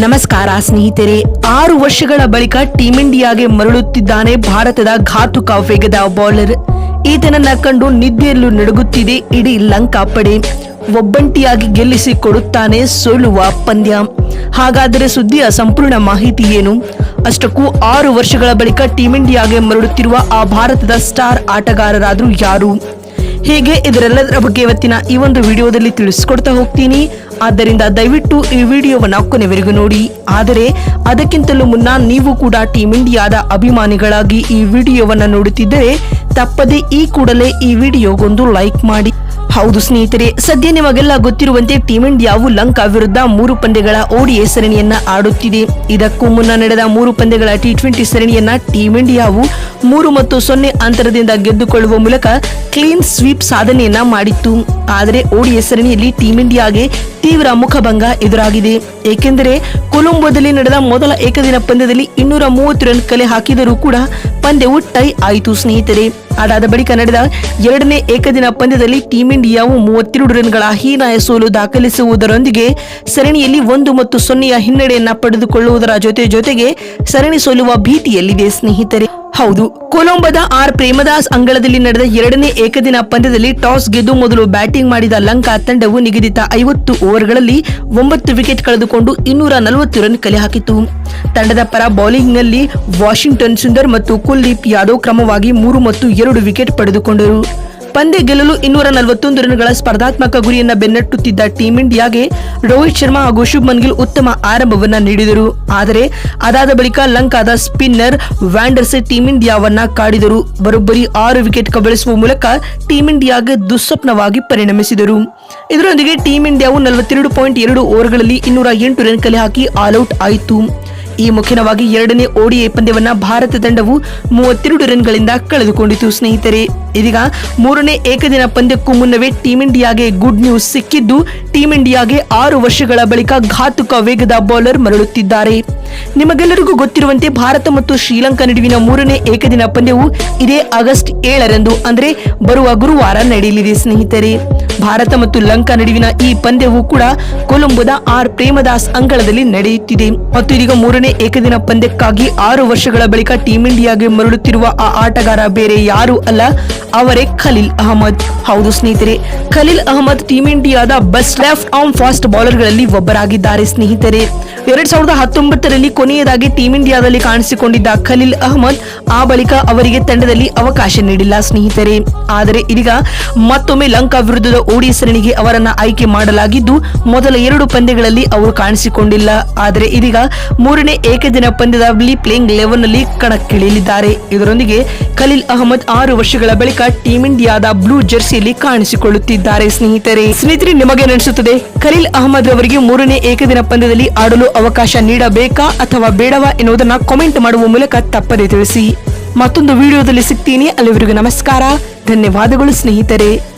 ನಮಸ್ಕಾರ ಸ್ನೇಹಿತರೆ, ಆರು ವರ್ಷಗಳ ಬಳಿಕ ಟೀಂ ಇಂಡಿಯಾಗೆ ಮರಳುತ್ತಿದ್ದಾನೆ ಭಾರತದ ಘಾತುಕ ವೇಗದ ಬೌಲರ್ ಈತನನ್ನ ಕಂಡು ನಿದ್ದೆಯಲ್ಲೂ ನಡುಗುತ್ತಿದೆ, ಇಡೀ ಲಂಕಾ ಪಡೆ ಒಬ್ಬಂಟಿಯಾಗಿ ಗೆಲ್ಲಿಸಿ ಕೊಡುತ್ತಾನೆ ಸೋಲುವ ಪಂದ್ಯ. ಹಾಗಾದರೆ ಸುದ್ದಿಯ ಸಂಪೂರ್ಣ ಮಾಹಿತಿ ಏನು? ಅಷ್ಟಕ್ಕೂ ಆರು ವರ್ಷಗಳ ಬಳಿಕ ಟೀಂ ಇಂಡಿಯಾಗೆ ಮರಳುತ್ತಿರುವ ಆ ಭಾರತದ ಸ್ಟಾರ್ ಆಟಗಾರರಾದರೂ ಯಾರು? ಹೇಗೆ? ಇದರೆಲ್ಲದರ ಬಗ್ಗೆ ಇವತ್ತಿನ ಈ ಒಂದು ವಿಡಿಯೋದಲ್ಲಿ ತಿಳಿಸ್ಕೊಡ್ತಾ ಹೋಗ್ತೀನಿ. ಆದ್ದರಿಂದ ದಯವಿಟ್ಟು ಈ ವಿಡಿಯೋವನ್ನು ಕೊನೆವರೆಗೂ ನೋಡಿ. ಆದರೆ, ಅದಕ್ಕಿಂತಲೂ ಮುನ್ನ ನೀವು ಕೂಡ ಟೀಂ ಇಂಡಿಯಾದ ಅಭಿಮಾನಿಗಳಾಗಿ ಈ ವಿಡಿಯೋವನ್ನು ನೋಡುತ್ತಿದ್ದರೆ, ತಪ್ಪದೆ ಈ ಕೂಡಲೇ ಈ ವಿಡಿಯೋಗೊಂದು ಲೈಕ್ ಮಾಡಿ. ಹೌದು ಸ್ನೇಹಿತರೆ, ಸದ್ಯ ನಿಮಗೆಲ್ಲ ಗೊತ್ತಿರುವಂತೆ ಟೀಂ ಇಂಡಿಯಾವು ಲಂಕಾ ವಿರುದ್ಧ ಮೂರು ಪಂದ್ಯಗಳ ಓಡಿಎ ಸರಣಿಯನ್ನ ಆಡುತ್ತಿದೆ. ಇದಕ್ಕೂ ಮುನ್ನ ನಡೆದ ಮೂರು ಪಂದ್ಯಗಳ ಟಿ ಟ್ವೆಂಟಿ ಸರಣಿಯನ್ನ ಟೀಂ ಇಂಡಿಯಾವು ಮೂರು ಮತ್ತು ಸೊನ್ನೆ ಅಂತರದಿಂದ ಗೆದ್ದುಕೊಳ್ಳುವ ಮೂಲಕ ಕ್ಲೀನ್ ಸ್ವೀಪ್ ಸಾಧನೆಯನ್ನ ಮಾಡಿತ್ತು. ಆದರೆ ಓಡಿಎ ಸರಣಿಯಲ್ಲಿ ಟೀಂ ಇಂಡಿಯಾಗೆ ತೀವ್ರ ಮುಖಭಂಗ ಎದುರಾಗಿದೆ. ಏಕೆಂದರೆ ಕೊಲಂಬೋದಲ್ಲಿ ನಡೆದ ಮೊದಲ ಏಕದಿನ ಪಂದ್ಯದಲ್ಲಿ ಇನ್ನೂರ ಮೂವತ್ತು ರನ್ ಕಲೆ ಹಾಕಿದರೂ ಕೂಡ ಪಂದ್ಯವು ಟೈ ಆಯಿತು ಸ್ನೇಹಿತರೆ. ಅದಾದ ಬಳಿಕ ನಡೆದ ಎರಡನೇ ಏಕದಿನ ಪಂದ್ಯದಲ್ಲಿ ಟೀಂ ಇಂಡಿಯಾವು ಮೂವತ್ತೆರಡು ರನ್ಗಳ ಹೀನಾಯ ಸೋಲು ದಾಖಲಿಸುವುದರೊಂದಿಗೆ ಸರಣಿಯಲ್ಲಿ ಒಂದು ಮತ್ತು ಸೊನ್ನೆಯ ಹಿನ್ನಡೆಯನ್ನ ಪಡೆದುಕೊಳ್ಳುವುದರ ಜೊತೆ ಜೊತೆಗೆ ಸರಣಿ ಸೋಲುವ ಭೀತಿಯಲ್ಲಿದೆ ಸ್ನೇಹಿತರೆ. ಹೌದು. ಕೊಲಂಬೋದ ಆರ್ ಪ್ರೇಮದಾಸ್ ಅಂಗಳದಲ್ಲಿ ನಡೆದ ಎರಡನೇ ಏಕದಿನ ಪಂದ್ಯದಲ್ಲಿ ಟಾಸ್ ಗೆದ್ದು ಮೊದಲು ಬ್ಯಾಟಿಂಗ್ ಮಾಡಿದ ಲಂಕಾ ತಂಡವು ನಿಗದಿತ ಐವತ್ತು ಓವರ್ಗಳಲ್ಲಿ ಒಂಬತ್ತು ವಿಕೆಟ್ ಕಳೆದುಕೊಂಡು ಇನ್ನೂರ ನಲವತ್ತು ರನ್ ಕಲೆ ಹಾಕಿತು ತಂಡದ ಪರ ಬೌಲಿಂಗ್ನಲ್ಲಿ ವಾಷಿಂಗ್ಟನ್ ಸುಂದರ್ ಮತ್ತು ಕುಲ್ದೀಪ್ ಯಾದವ್ ಕ್ರಮವಾಗಿ ಮೂರು ಮತ್ತು ಎರಡು ವಿಕೆಟ್ ಪಡೆದುಕೊಂಡರು. ಪಂದ್ಯ ಗೆಲ್ಲಲು ಇನ್ನೂರ ನಲವತ್ತೊಂದು ರನ್ಗಳ ಸ್ಪರ್ಧಾತ್ಮಕ ಗುರಿಯನ್ನ ಬೆನ್ನಟ್ಟುತ್ತಿದ್ದ ಟೀಂ ಇಂಡಿಯಾಗೆ ರೋಹಿತ್ ಶರ್ಮಾ ಹಾಗೂ ಶುಭ್ಮನ್ ಗಿಲ್ ಉತ್ತಮ ಆರಂಭವನ್ನ ನೀಡಿದರು. ಆದರೆ ಅದಾದ ಬಳಿಕ ಲಂಕಾದ ಸ್ಪಿನ್ನರ್ ವ್ಯಾಂಡರ್ಸೆ ಟೀಂ ಇಂಡಿಯಾವನ್ನ ಕಾಡಿದರು. ಬರೋಬ್ಬರಿ ಆರು ವಿಕೆಟ್ ಕಬಳಿಸುವ ಮೂಲಕ ಟೀಂ ಇಂಡಿಯಾಗೆ ದುಸ್ವಪ್ನವಾಗಿ ಪರಿಣಮಿಸಿದರು. ಇದರೊಂದಿಗೆ ಟೀಂ ಇಂಡಿಯಾವು ನಲವತ್ತೆರಡು ಪಾಯಿಂಟ್ ಎರಡು ಓವರ್ಗಳಲ್ಲಿ ಇನ್ನೂರ ಎಂಟು ರನ್ ಕಲೆ ಹಾಕಿ ಆಲ್ಔಟ್ ಆಯಿತು. ಈ ಮುಖ್ಯವಾಗಿ ಎರಡನೇ ಓಡಿಐ ಪಂದ್ಯವನ್ನ ಭಾರತ ತಂಡವು ಮೂವತ್ತೆರಡು ರನ್ಗಳಿಂದ ಕಳೆದುಕೊಂಡಿತು. ಸ್ನೇಹಿತರೆ, ಇದೀಗ ಮೂರನೇ ಏಕದಿನ ಪಂದ್ಯಕ್ಕೂ ಮುನ್ನವೇ ಟೀಂ ಇಂಡಿಯಾಗೆ ಗುಡ್ ನ್ಯೂಸ್ ಸಿಕ್ಕಿದ್ದು, ಟೀಂ ಇಂಡಿಯಾಗೆ ಆರು ವರ್ಷಗಳ ಬಳಿಕ ಘಾತುಕ ವೇಗದ ಬೌಲರ್ ಮರಳುತ್ತಿದ್ದಾರೆ. ನಿಮಗೆಲ್ಲರಿಗೂ ಗೊತ್ತಿರುವಂತೆ ಭಾರತ ಮತ್ತು ಶ್ರೀಲಂಕಾ ನಡುವಿನ ಮೂರನೇ ಏಕದಿನ ಪಂದ್ಯವು ಇದೇ ಆಗಸ್ಟ್ ಏಳರಂದು, ಅಂದರೆ ಬರುವ ಗುರುವಾರ ನಡೆಯಲಿದೆ ಸ್ನೇಹಿತರೆ. ಭಾರತ ಮತ್ತು ಲಂಕಾ ನಡುವಿನ ಈ ಪಂದ್ಯವು ಕೂಡ ಕೊಲಂಬೋದ ಆರ್ ಪ್ರೇಮದಾಸ್ ಅಂಗಳದಲ್ಲಿ ನಡೆಯುತ್ತಿದೆ. ಮತ್ತು ಇದೀಗ ಮೂರನೇ ಏಕದಿನ ಪಂದ್ಯಕ್ಕಾಗಿ ಆರು ವರ್ಷಗಳ ಬಳಿಕ ಟೀಂ ಇಂಡಿಯಾಗೆ ಮರಳುತ್ತಿರುವ ಆ ಆಟಗಾರ ಬೇರೆ ಯಾರು ಅಲ್ಲ. ಅವರೇ ಖಲೀಲ್ ಅಹಮದ್. ಹೌದು ಸ್ನೇಹಿತರೆ, ಖಲೀಲ್ ಅಹಮದ್ ಟೀಮ್ ಇಂಡಿಯಾದ ಬೆಸ್ಟ್ ಲೆಫ್ಟ್ ಆರ್ಮ್ ಫಾಸ್ಟ್ ಬೌಲರ್ಗಳಲ್ಲಿ ಒಬ್ಬರಾಗಿದ್ದಾರೆ ಸ್ನೇಹಿತರೆ. ಎರಡ್ ಸಾವಿರದ ಹತ್ತೊಂಬತ್ತರಲ್ಲಿ ಕೊನೆಯದಾಗಿ ಟೀಮ್ ಇಂಡಿಯಾದಲ್ಲಿ ಕಾಣಿಸಿಕೊಂಡಿದ್ದ ಖಲೀಲ್ ಅಹಮದ್ ಆ ಬಳಿಕ ಅವರಿಗೆ ತಂಡದಲ್ಲಿ ಅವಕಾಶ ನೀಡಿಲ್ಲ ಸ್ನೇಹಿತರೆ. ಆದರೆ ಇದೀಗ ಮತ್ತೊಮ್ಮೆ ಲಂಕಾ ವಿರುದ್ಧದ ಓಡಿ ಸರಣಿಗೆ ಅವರನ್ನ ಆಯ್ಕೆ ಮಾಡಲಾಗಿದ್ದು, ಮೊದಲ ಎರಡು ಪಂದ್ಯಗಳಲ್ಲಿ ಅವರು ಕಾಣಿಸಿಕೊಂಡಿಲ್ಲ. ಆದರೆ ಇದೀಗ ಮೂರನೇ ಏಕದಿನ ಪಂದ್ಯದಲ್ಲಿ ಪ್ಲೇಯಿಂಗ್ ಲೆವೆನ್ನಲ್ಲಿ ಕಣಕ್ಕಿಳಿಯಲಿದ್ದಾರೆ. ಇದರೊಂದಿಗೆ ಖಲೀಲ್ ಅಹಮದ್ ಆರು ವರ್ಷಗಳ ಬಳಿಕ ಟೀಂ ಇಂಡಿಯಾದ ಬ್ಲೂ ಜೆರ್ಸಿಯಲ್ಲಿ ಕಾಣಿಸಿಕೊಳ್ಳುತ್ತಿದ್ದಾರೆ. ಸ್ನೇಹಿತರೆ ಸ್ನೇಹಿತರೆ, ನಿಮಗೆ ಅನಿಸುತ್ತದೆ ಖಲೀಲ್ ಅಹಮದ್ ರವರಿಗೆ ಮೂರನೇ ಏಕದಿನ ಪಂದ್ಯದಲ್ಲಿ ಆಡಲು ಅವಕಾಶ ನೀಡಬೇಕಾ ಅಥವಾ ಬೇಡವಾ ಎನ್ನುವುದನ್ನು ಕಾಮೆಂಟ್ ಮಾಡುವ ಮೂಲಕ ತಪ್ಪದೆ ತಿಳಿಸಿ. ಮತ್ತೊಂದು ವಿಡಿಯೋದಲ್ಲಿ ಸಿಗ್ತೀನಿ. ಅಲ್ಲಿವರೆಗೂ ನಮಸ್ಕಾರ. ಧನ್ಯವಾದಗಳು ಸ್ನೇಹಿತರೆ.